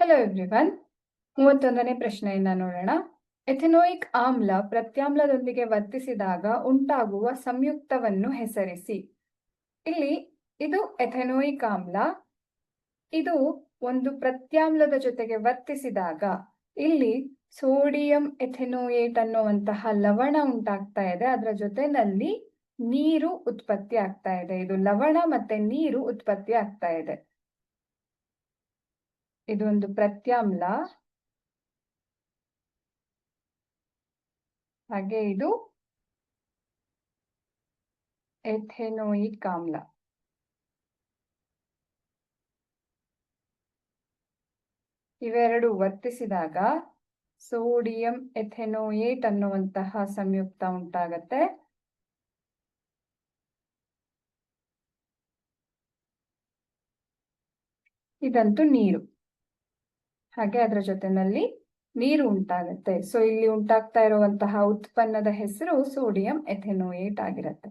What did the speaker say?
Hello everyone ಮೂವತ್ತೊಂದನೇ ಪ್ರಶ್ನೆಯನ್ನ ನೋಡೋಣ. ಎಥೆನೋಯಿಕ್ ಆಮ್ಲ ಪ್ರತ್ಯಾಮ್ಲದೊಂದಿಗೆ ವರ್ತಿಸಿದಾಗ ಉಂಟಾಗುವ ಸಂಯುಕ್ತವನ್ನು ಹೆಸರಿಸಿ. ಇಲ್ಲಿ ಇದು ಎಥೆನೋಯಿಕ್ ಆಮ್ಲ. ಇದು ಒಂದು ಪ್ರತ್ಯಾಮ್ಲದ ಜೊತೆಗೆ ವರ್ತಿಸಿದಾಗ ಇಲ್ಲಿ ಸೋಡಿಯಂ ಎಥೆನೋಯೇಟ್ ಅನ್ನುವಂತಹ ಲವಣ ಉಂಟಾಗ್ತಾ ಇದೆ. ಅದರ ಜೊತೆನಲ್ಲಿ ನೀರು ಉತ್ಪತ್ತಿ ಆಗ್ತಾ ಇದೆ. ಇದು ಲವಣ ಮತ್ತೆ ನೀರು ಉತ್ಪತ್ತಿ ಆಗ್ತಾ ಇದೆ. ಇದು ಒಂದು ಪ್ರತ್ಯಾಮ್ಲ. ಹಾಗೆ ಇದು ಎಥೆನೋಯಿಕ್ ಆಮ್ಲ. ಇವೆರಡು ವರ್ತಿಸಿದಾಗ ಸೋಡಿಯಂ ಎಥೆನೋಯೇಟ್ ಅನ್ನುವಂತಹ ಸಂಯುಕ್ತ ಉಂಟಾಗತ್ತೆ. ಇದಂತೂ ನೀರು. ಹಾಗೆ ಅದರ ಜೊತೆನಲ್ಲಿ ನೀರು ಉಂಟಾಗುತ್ತೆ. ಸೊ ಇಲ್ಲಿ ಉಂಟಾಗ್ತಾ ಇರುವಂತಹ ಉತ್ಪನ್ನದ ಹೆಸರು ಸೋಡಿಯಂ ಎಥೆನೋಯೇಟ್ ಆಗಿರುತ್ತೆ.